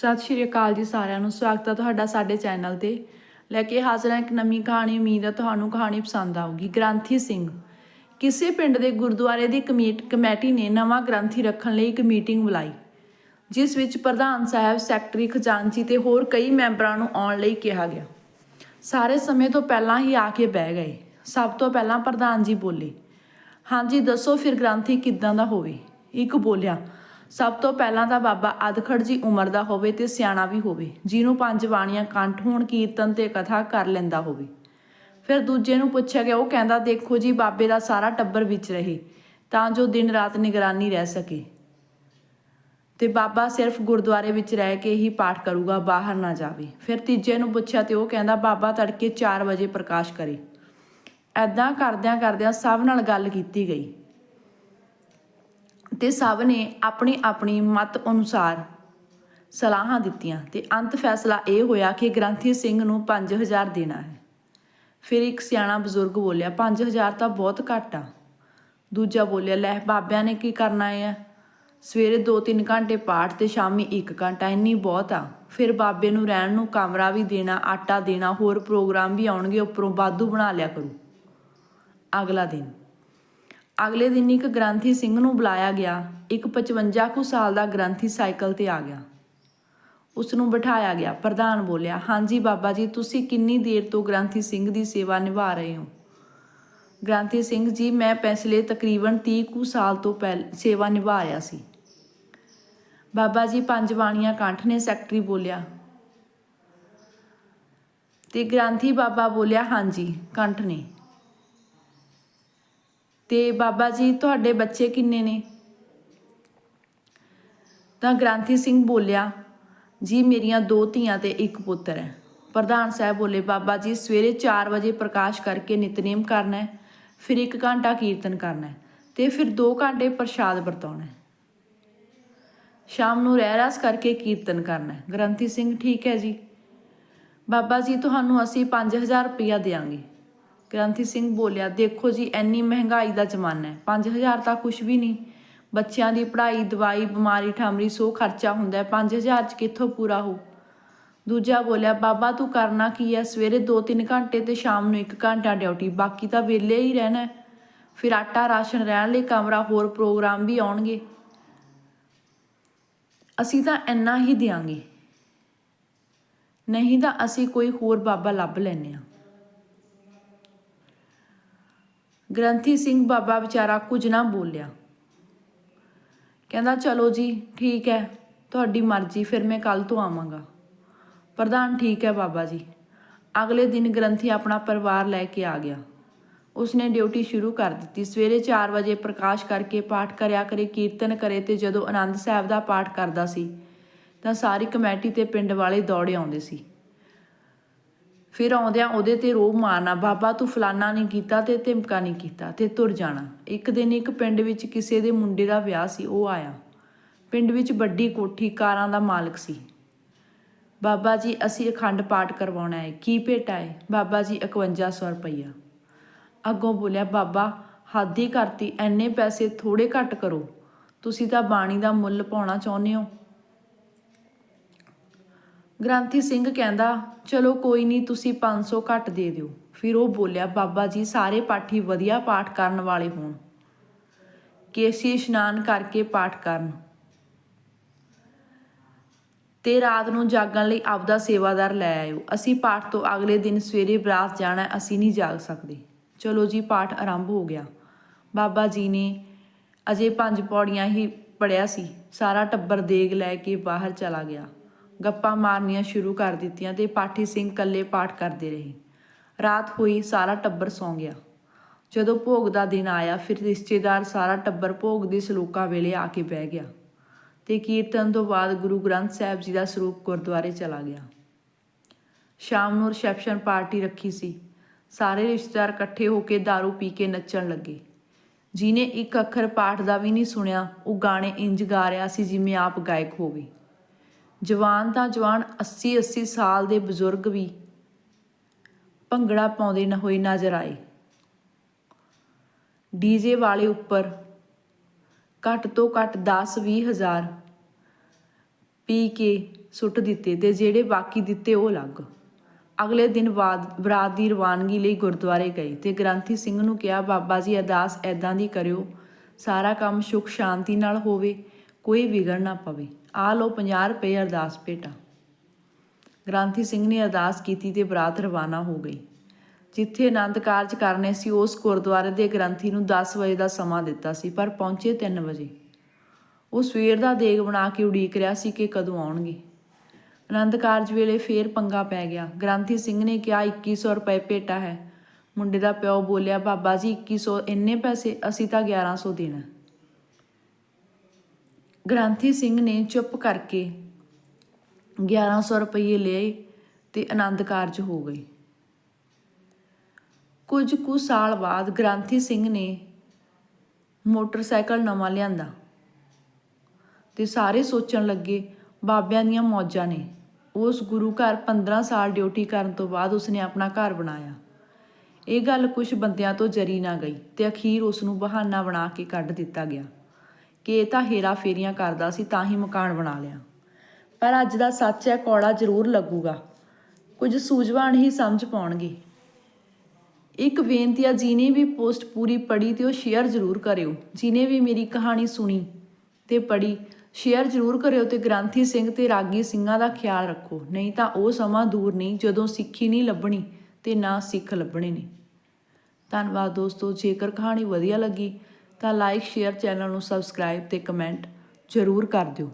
ਸਤਿ ਸ਼੍ਰੀ ਅਕਾਲ ਜੀ ਸਾਰਿਆਂ ਨੂੰ, ਸਵਾਗਤ ਹੈ ਤੁਹਾਡਾ ਸਾਡੇ ਚੈਨਲ ਤੇ। ਲੈ ਕੇ ਹਾਜ਼ਰ ਹਾਂ ਇੱਕ ਨਵੀਂ ਕਹਾਣੀ, ਉਮੀਦ ਹੈ ਤੁਹਾਨੂੰ ਕਹਾਣੀ ਪਸੰਦ ਆਊਗੀ। ਗ੍ਰੰਥੀ ਸਿੰਘ। ਕਿਸੇ ਪਿੰਡ ਦੇ ਗੁਰਦੁਆਰੇ ਦੀ ਕਮੇਟ, ਕਮੇਟੀ ਨੇ ਨਵਾਂ ਗ੍ਰੰਥੀ ਰੱਖਣ ਲਈ ਇੱਕ ਮੀਟਿੰਗ ਬੁਲਾਈ, ਜਿਸ ਵਿੱਚ ਪ੍ਰਧਾਨ ਸਾਹਿਬ, ਸੈਕਟਰੀ, ਖਜ਼ਾਨਚੀ ਤੇ ਹੋਰ ਕਈ ਮੈਂਬਰਾਂ ਨੂੰ ਆਉਣ ਲਈ ਕਿਹਾ ਗਿਆ। ਸਾਰੇ ਸਮੇਂ ਤੋਂ ਪਹਿਲਾਂ ਹੀ ਆ ਕੇ ਬਹਿ ਗਏ। ਸਭ ਤੋਂ ਪਹਿਲਾਂ ਪ੍ਰਧਾਨ ਜੀ ਬੋਲੇ, ਹਾਂਜੀ, ਦੱਸੋ ਫਿਰ ਗ੍ਰੰਥੀ ਕਿੱਦਾਂ ਦਾ ਹੋਵੇ? ਇੱਕ ਬੋਲਿਆ ਸਭ ਤੋਂ ਪਹਿਲਾਂ ਤਾਂ ਬਾਬਾ ਅਧਖੜ ਜੀ ਉਮਰ ਦਾ ਹੋਵੇ ਤੇ ਸਿਆਣਾ ਵੀ ਹੋਵੇ, ਜਿਹਨੂੰ ਪੰਜ ਬਾਣੀਆਂ ਕੰਠ ਹੋਣ, ਕੀਰਤਨ ਤੇ ਕਥਾ ਕਰ ਲੈਂਦਾ ਹੋਵੇ। ਫਿਰ ਦੂਜੇ ਨੂੰ ਪੁੱਛਿਆ ਗਿਆ, ਉਹ ਕਹਿੰਦਾ, ਦੇਖੋ ਜੀ, ਬਾਬੇ ਦਾ ਸਾਰਾ ਟੱਬਰ ਵਿੱਚ ਰਹੇ, ਤਾਂ ਜੋ ਦਿਨ ਰਾਤ ਨਿਗਰਾਨੀ ਰਹਿ ਸਕੇ। ਤੇ ਬਾਬਾ ਸਿਰਫ ਗੁਰਦੁਆਰੇ ਵਿੱਚ ਰਹਿ ਕੇ ਹੀ ਪਾਠ ਕਰੂਗਾ, ਬਾਹਰ ਨਾ ਜਾਵੇ। ਫਿਰ ਤੀਜੇ ਨੂੰ ਪੁੱਛਿਆ ਤੇ ਉਹ ਕਹਿੰਦਾ, ਬਾਬਾ ਤੜਕੇ 4 ਵਜੇ ਪ੍ਰਕਾਸ਼ ਕਰੇ। ਐਦਾਂ ਕਰਦਿਆਂ ਕਰਦਿਆਂ ਸਭ ਨਾਲ ਗੱਲ ਕੀਤੀ ਗਈ। ਤੇ ਸਭ ਨੇ ਆਪਣੀ ਆਪਣੀ ਮਤ ਅਨੁਸਾਰ ਸਲਾਹਾਂ ਦਿੱਤੀਆਂ ਤੇ ਅੰਤ ਫੈਸਲਾ ਇਹ ਹੋਇਆ ਕਿ ਗ੍ਰੰਥੀ ਸਿੰਘ ਨੂੰ 5000 ਦੇਣਾ ਹੈ। ਫਿਰ ਇੱਕ ਸਿਆਣਾ ਬਜ਼ੁਰਗ ਬੋਲਿਆ 5000 ਤਾਂ ਬਹੁਤ ਘੱਟ ਆ। ਦੂਜਾ ਬੋਲਿਆ, ਲੈ ਬਾਬਿਆਂ ਨੇ ਕੀ ਕਰਨਾ ਹੈ? ਸਵੇਰੇ 2-3 ਘੰਟੇ ਪਾਠ ਤੇ ਸ਼ਾਮੀ 1 ਘੰਟਾ, ਇੰਨੀ ਬਹੁਤ ਆ। ਫਿਰ ਬਾਬੇ ਨੂੰ ਰਹਿਣ ਨੂੰ ਕਮਰਾ ਵੀ ਦੇਣਾ, ਆਟਾ ਦੇਣਾ, ਹੋਰ ਪ੍ਰੋਗਰਾਮ ਵੀ ਆਉਣਗੇ, ਉੱਪਰੋਂ ਬਾਦੂ ਬਣਾ ਲਿਆ ਕਰੂ। ਅਗਲਾ ਦਿਨ ਅਗਲੇ ਦਿਨ ਇੱਕ ਗ੍ਰੰਥੀ ਸਿੰਘ ਨੂੰ ਬੁਲਾਇਆ ਗਿਆ। ਇੱਕ 55 ਕੁ ਸਾਲ ਦਾ ਗ੍ਰੰਥੀ ਸਾਈਕਲ ਤੇ ਆ ਗਿਆ। ਉਸ ਨੂੰ ਬਿਠਾਇਆ ਗਿਆ। ਪ੍ਰਧਾਨ ਬੋਲਿਆ, ਹਾਂਜੀ ਬਾਬਾ ਜੀ, ਤੁਸੀਂ ਕਿੰਨੀ ਦੇਰ ਤੋਂ ਗ੍ਰੰਥੀ ਸਿੰਘ ਦੀ ਸੇਵਾ ਨਿਭਾ ਰਹੇ ਹੋ? ਗ੍ਰੰਥੀ ਸਿੰਘ, ਜੀ, ਮੈਂ ਪਿਛਲੇ ਤਕਰੀਬਨ 30 ਕੁ ਸਾਲ ਤੋਂ ਪਹਿਲ, ਸੇਵਾ ਨਿਭਾ ਰਿਹਾ ਸੀ। ਬਾਬਾ ਜੀ, ਪੰਜ ਬਾਣੀਆਂ ਕੰਠ ਨੇ। ਸੈਕਟਰੀ ਬੋਲਿਆ, ਤੇ ਗ੍ਰੰਥੀ ਬਾਬਾ ਬੋਲਿਆ, ਹਾਂਜੀ, ਕੰਠ ਨੇ। ਤੇ ਬਾਬਾ ਜੀ ਤੁਹਾਡੇ ਬੱਚੇ ਕਿੰਨੇ ਨੇ? ਤਾਂ ਗ੍ਰੰਥੀ ਸਿੰਘ ਬੋਲਿਆ, ਜੀ, ਮੇਰੀਆਂ ਦੋ ਧੀਆਂ ਤੇ ਇੱਕ ਪੁੱਤਰ ਹੈ। ਪ੍ਰਧਾਨ ਸਾਹਿਬ ਬੋਲੇ, ਬਾਬਾ ਜੀ, ਸਵੇਰੇ 4 ਵਜੇ ਪ੍ਰਕਾਸ਼ ਕਰਕੇ ਨਿਤਨੇਮ ਕਰਨਾ ਹੈ, ਫਿਰ 1 ਘੰਟਾ ਕੀਰਤਨ ਕਰਨਾ ਹੈ, ਤੇ ਫਿਰ 2 ਘੰਟੇ ਪ੍ਰਸ਼ਾਦ ਵਰਤਾਉਣਾ ਹੈ। ਸ਼ਾਮ ਨੂੰ ਰਹਿ ਰਸ ਕਰਕੇ ਕੀਰਤਨ ਕਰਨਾ ਹੈ। ਗ੍ਰੰਥੀ ਸਿੰਘ, ਠੀਕ ਹੈ ਜੀ। ਬਾਬਾ ਜੀ, ਤੁਹਾਨੂੰ ਅਸੀਂ 5000 ਰੁਪਇਆ ਦੇਵਾਂਗੇ ਗ੍ਰੰਥੀ ਸਿੰਘ ਬੋਲਿਆ, ਦੇਖੋ ਜੀ, ਇੰਨੀ ਮਹਿੰਗਾਈ ਦਾ ਜ਼ਮਾਨਾ ਹੈ। 5000 ਤਾਂ ਕੁਝ ਵੀ ਨਹੀਂ। ਬੱਚਿਆਂ ਦੀ ਪੜ੍ਹਾਈ, ਦਵਾਈ, ਬਿਮਾਰੀ, ਠਾਮਰੀ, ਸੋ ਖਰਚਾ ਹੁੰਦਾ ਹੈ। 5000 ਚ ਕਿੱਥੋਂ ਪੂਰਾ ਹੋ? ਦੂਜਾ ਬੋਲਿਆ, ਬਾਬਾ, ਤੂੰ ਕਰਨਾ ਕੀ ਹੈ? ਸਵੇਰੇ 2-3 ਘੰਟੇ ਤੇ ਸ਼ਾਮ ਨੂੰ 1 ਘੰਟਾ ਡਿਊਟੀ। ਬਾਕੀ ਤਾਂ ਵਿਹਲੇ ਹੀ ਰਹਿਣਾ ਫਿਰ ਆਟਾ ਰਾਸ਼ਨ ਰਹਿਣ ਲਈ ਕਮਰਾ, ਹੋਰ ਪ੍ਰੋਗਰਾਮ ਵੀ ਆਉਣਗੇ। ਅਸੀਂ ਤਾਂ ਇੰਨਾ ਹੀ ਦਿਆਂਗੇ। ਨਹੀਂ ਤਾਂ ਅਸੀਂ ਕੋਈ ਹੋਰ ਬਾਬਾ ਲੱਭ ਲੈਨੇ ਆ ਗ੍ਰੰਥੀ ਸਿੰਘ ਬਾਬਾ ਵਿਚਾਰਾ ਕੁਝ ਨਾ ਬੋਲਿਆ। ਕਹਿੰਦਾ, ਚਲੋ ਜੀ, ਠੀਕ ਹੈ, ਤੁਹਾਡੀ ਮਰਜ਼ੀ, ਫਿਰ ਮੈਂ ਕੱਲ ਤੋਂ ਆਵਾਂਗਾ। ਪ੍ਰਧਾਨ, ਠੀਕ ਹੈ ਬਾਬਾ ਜੀ। ਅਗਲੇ ਦਿਨ ਗ੍ਰੰਥੀ ਆਪਣਾ ਪਰਿਵਾਰ ਲੈ ਕੇ ਆ ਗਿਆ। ਉਸਨੇ ਡਿਊਟੀ ਸ਼ੁਰੂ ਕਰ ਦਿੱਤੀ। ਸਵੇਰੇ 4 ਵਜੇ ਪ੍ਰਕਾਸ਼ ਕਰਕੇ ਪਾਠ ਕਰਿਆ ਕਰੇ, ਕੀਰਤਨ ਕਰੇ ਤੇ ਜਦੋਂ ਆਨੰਦ ਸਾਹਿਬ ਦਾ ਪਾਠ ਕਰਦਾ ਸੀ, ਤਾਂ ਸਾਰੀ ਕਮੇਟੀ ਤੇ ਪਿੰਡ ਵਾਲੇ ਦੌੜੇ ਆਉਂਦੇ ਸੀ। ਫਿਰ ਆਉਂਦਿਆਂ ਉਹਦੇ ਤੇ ਰੋਬ ਮਾਰਨਾ, ਬਾਬਾ ਤੂੰ ਫਲਾਨਾ ਨਹੀਂ ਕੀਤਾ ਤੇ ਧਿਮਕਾ ਨਹੀਂ ਕੀਤਾ ਤੇ ਤੁਰ ਜਾਣਾ। ਇੱਕ ਦਿਨ ਇੱਕ ਪਿੰਡ ਵਿੱਚ ਕਿਸੇ ਦੇ ਮੁੰਡੇ ਦਾ ਵਿਆਹ ਸੀ, ਉਹ ਆਇਆ। ਪਿੰਡ ਵਿੱਚ ਵੱਡੀ ਕੋਠੀ, ਕਾਰਾਂ ਦਾ ਮਾਲਕ ਸੀ। ਬਾਬਾ ਜੀ, ਅਸੀਂ ਅਖੰਡ ਪਾਠ ਕਰਵਾਉਣਾ ਹੈ, ਕੀ ਭੇਟਾ ਹੈ ਬਾਬਾ ਜੀ 5100 ਰੁਪਈਆ। ਅੱਗੋਂ ਬੋਲਿਆ, ਬਾਬਾ, ਹਾਦੀ ਕਰਤੀ ਐਨੇ ਪੈਸੇ ਥੋੜੇ ਘੱਟ ਕਰੋ। ਤੁਸੀਂ ਤਾਂ ਬਾਣੀ ਦਾ ਮੁੱਲ ਪਾਉਣਾ ਚਾਹੁੰਦੇ ਹੋ। ਗ੍ਰੰਥੀ ਸਿੰਘ ਕਹਿੰਦਾ, ਚਲੋ ਕੋਈ ਨਹੀਂ, ਤੁਸੀਂ 500 ਘੱਟ ਦੇ ਦਿਓ। ਫਿਰ ਉਹ ਬੋਲਿਆ, ਬਾਬਾ ਜੀ, ਸਾਰੇ ਪਾਠੀ ਵਧੀਆ ਪਾਠ ਕਰਨ ਵਾਲੇ ਹੋਣ। ਕੇਸੀ ਇਸ਼ਨਾਨ ਕਰਕੇ ਪਾਠ ਕਰਨ। ਤੇ ਰਾਤ ਨੂੰ ਜਾਗਣ ਲਈ ਆਪਦਾ ਸੇਵਾਦਾਰ ਲੈ ਆਇਓ। ਅਸੀਂ ਪਾਠ ਤੋਂ ਅਗਲੇ ਦਿਨ ਸਵੇਰੇ ਬਰਾਤ ਜਾਣਾ, ਅਸੀਂ ਨਹੀਂ ਜਾਗ ਸਕਦੇ। ਚਲੋ ਜੀ, ਪਾਠ ਆਰੰਭ ਹੋ ਗਿਆ। ਬਾਬਾ ਜੀ ਨੇ ਅਜੇ ਪੰਜ ਪੌੜੀਆਂ ਹੀ ਪੜਿਆ ਸੀ। ਸਾਰਾ ਟੱਬਰ ਦੇਗ ਲੈ ਕੇ ਬਾਹਰ ਚਲਾ ਗਿਆ। ਗੱਪਾਂ ਮਾਰਨੀਆਂ ਸ਼ੁਰੂ ਕਰ ਦਿੱਤੀਆਂ ਤੇ ਪਾਠੀ ਸਿੰਘ ਇਕੱਲੇ ਪਾਠ ਕਰਦੇ ਰਹੇ। ਰਾਤ ਹੋਈ ਸਾਰਾ ਟੱਬਰ ਸੌਂ ਗਿਆ। ਜਦੋਂ ਭੋਗ ਦਾ ਦਿਨ ਆਇਆ, ਫਿਰ ਰਿਸ਼ਤੇਦਾਰ ਸਾਰਾ ਟੱਬਰ ਭੋਗ ਦੇ ਸਲੋਕਾਂ ਵੇਲੇ ਆ ਕੇ ਬਹਿ ਗਿਆ ਤੇ ਕੀਰਤਨ ਤੋਂ ਬਾਅਦ ਗੁਰੂ ਗ੍ਰੰਥ ਸਾਹਿਬ ਜੀ ਦਾ ਸਰੂਪ ਗੁਰਦੁਆਰੇ ਚਲਾ ਗਿਆ। ਸ਼ਾਮ ਨੂੰ ਰਿਸੈਪਸ਼ਨ ਪਾਰਟੀ ਰੱਖੀ ਸੀ। ਸਾਰੇ ਰਿਸ਼ਤੇਦਾਰ ਇਕੱਠੇ ਹੋ ਕੇ दारू ਪੀ ਕੇ ਨੱਚਣ ਲੱਗੇ। ਜਿਨੇ ਇੱਕ ਅੱਖਰ ਪਾਠ ਦਾ ਵੀ ਨਹੀਂ ਸੁਣਿਆ, ਉਹ ਗਾਣੇ ਇੰਜ ਗਾ ਰਿਹਾ ਸੀ ਜਿਵੇਂ ਆਪ ਗਾਇਕ ਹੋਵੇ। ਜਵਾਨ ਤਾਂ ਜਵਾਨ 80 80 ਸਾਲ ਦੇ ਬਜ਼ੁਰਗ ਵੀ ਭੰਗੜਾ ਪਾਉਂਦੇ ਨਾ ਹੋਏ ਨਜ਼ਰ ਆਏ। ਡੀਜੇ ਵਾਲੇ ਉੱਪਰ ਘੱਟ ਤੋਂ ਘੱਟ 10 20 ਹਜ਼ਾਰ ਪੀ ਕੇ ਸੁੱਟ ਦਿੱਤੇ ਤੇ ਜਿਹੜੇ ਬਾਕੀ ਦਿੱਤੇ ਉਹ ਅਲੱਗ। ਅਗਲੇ ਦਿਨ ਬਾਅਦ ਬਰਾਤ ਦੀ ਰਵਾਨਗੀ ਲਈ ਗੁਰਦੁਆਰੇ ਗਏ ਤੇ ਗ੍ਰੰਥੀ ਸਿੰਘ ਨੂੰ ਕਿਹਾ, ਬਾਬਾ ਜੀ ਅਰਦਾਸ ਐਦਾਂ ਦੀ ਕਰਿਓ, ਸਾਰਾ ਕੰਮ ਸੁਖ ਸ਼ਾਂਤੀ ਨਾਲ ਹੋਵੇ, ਕੋਈ ਵਿਗੜ ਨਾ ਪਵੇ। ਆ ਲਓ 50 ਰੁਪਏ ਅਰਦਾਸ ਭੇਟਾ। ਗ੍ਰੰਥੀ ਸਿੰਘ ਨੇ ਅਰਦਾਸ ਕੀਤੀ ਤੇ ਬਰਾਤ ਰਵਾਨਾ ਹੋ ਗਈ। ਜਿੱਥੇ ਆਨੰਦ ਕਾਰਜ ਕਰਨੇ ਸੀ, ਉਸ ਗੁਰਦੁਆਰੇ ਦੇ ਗ੍ਰੰਥੀ ਨੂੰ 10 ਵਜੇ ਦਾ ਸਮਾਂ ਦਿੱਤਾ ਸੀ, ਪਰ ਪਹੁੰਚੇ 3 ਵਜੇ। ਉਹ ਸਵੇਰ ਦਾ ਦੇਗ ਬਣਾ ਕੇ ਉਡੀਕ ਰਿਹਾ ਸੀ ਕਿ ਕਦੋਂ ਆਉਣਗੇ। ਆਨੰਦ ਕਾਰਜ ਵੇਲੇ ਫੇਰ ਪੰਗਾ ਪੈ ਗਿਆ। ਗ੍ਰੰਥੀ ਸਿੰਘ ਨੇ ਕਿਹਾ 2100 ਰੁਪਏ ਭੇਟਾ ਹੈ। ਮੁੰਡੇ ਦਾ ਪਿਓ ਬੋਲਿਆ, ਬਾਬਾ ਜੀ 2100 ਇੰਨੇ ਪੈਸੇ, ਅਸੀਂ ਤਾਂ 1100 ਦੇਣਾ। ਗ੍ਰੰਥੀ ਸਿੰਘ ਨੇ ਚੁੱਪ ਕਰਕੇ 1100 ਰੁਪਏ ਲਏ ਤੇ ਆਨੰਦ ਕਾਰਜ ਹੋ ਗਏ। ਕੁਝ ਕੁ ਸਾਲ ਬਾਅਦ ਗ੍ਰੰਥੀ ਸਿੰਘ ਨੇ ਮੋਟਰਸਾਈਕਲ ਨਵਾਂ ਲਿਆਂਦਾ ਤੇ ਸਾਰੇ ਸੋਚਣ ਲੱਗੇ, ਬਾਬਿਆਂ ਦੀਆਂ ਮੌਜਾਂ ਨੇ। ਉਸ ਗੁਰੂ ਘਰ 15 ਸਾਲ ਡਿਊਟੀ ਕਰਨ ਤੋਂ ਬਾਅਦ ਉਸਨੇ ਆਪਣਾ ਘਰ ਬਣਾਇਆ। ਇਹ ਗੱਲ ਕੁਝ ਬੰਦਿਆਂ ਤੋਂ ਜਰੀ ਨਾ ਗਈ ਤੇ ਅਖੀਰ ਉਸ ਨੂੰ ਬਹਾਨਾ ਬਣਾ ਕੇ ਕੱਢ ਦਿੱਤਾ ਗਿਆ। ਕਿ ਇਹ ਤਾਂ ਹੇਰਾ ਫੇਰੀਆਂ ਕਰਦਾ ਸੀ, ਤਾਂ ਹੀ ਮਕਾਨ ਬਣਾ ਲਿਆ। ਪਰ ਅੱਜ ਦਾ ਸੱਚ ਹੈ, ਕੌੜਾ ਜ਼ਰੂਰ ਲੱਗੂਗਾ। ਕੁਝ ਸੂਝਵਾਨ ਹੀ ਸਮਝ ਪਾਉਣਗੇ। ਇੱਕ ਬੇਨਤੀ ਆ ਜਿਹਨੇ ਵੀ ਪੋਸਟ ਪੂਰੀ ਪੜ੍ਹੀ ਤੇ ਉਹ ਸ਼ੇਅਰ ਜ਼ਰੂਰ ਕਰਿਓ। ਜਿਹਨੇ ਵੀ ਮੇਰੀ ਕਹਾਣੀ ਸੁਣੀ ਤੇ ਪੜ੍ਹੀ, ਸ਼ੇਅਰ ਜ਼ਰੂਰ ਕਰਿਓ ਤੇ ਗ੍ਰੰਥੀ ਸਿੰਘ ਤੇ ਰਾਗੀ ਸਿੰਘਾਂ ਦਾ ਖਿਆਲ ਰੱਖੋ। ਨਹੀਂ ਤਾਂ ਉਹ ਸਮਾਂ ਦੂਰ ਨਹੀਂ, ਜਦੋਂ ਸਿੱਖੀ ਨਹੀਂ ਲੱਭਣੀ ਤੇ ਨਾ ਸਿੱਖ ਲੱਭਣੇ ਨੇ। ਧੰਨਵਾਦ ਦੋਸਤੋ, ਜੇਕਰ ਕਹਾਣੀ ਵਧੀਆ ਲੱਗੀ ਤਾਂ ਲਾਈਕ ਸ਼ੇਅਰ ਚੈਨਲ ਨੂੰ ਸਬਸਕ੍ਰਾਈਬ ਤੇ ਕਮੈਂਟ ਜ਼ਰੂਰ ਕਰ ਦਿਓ।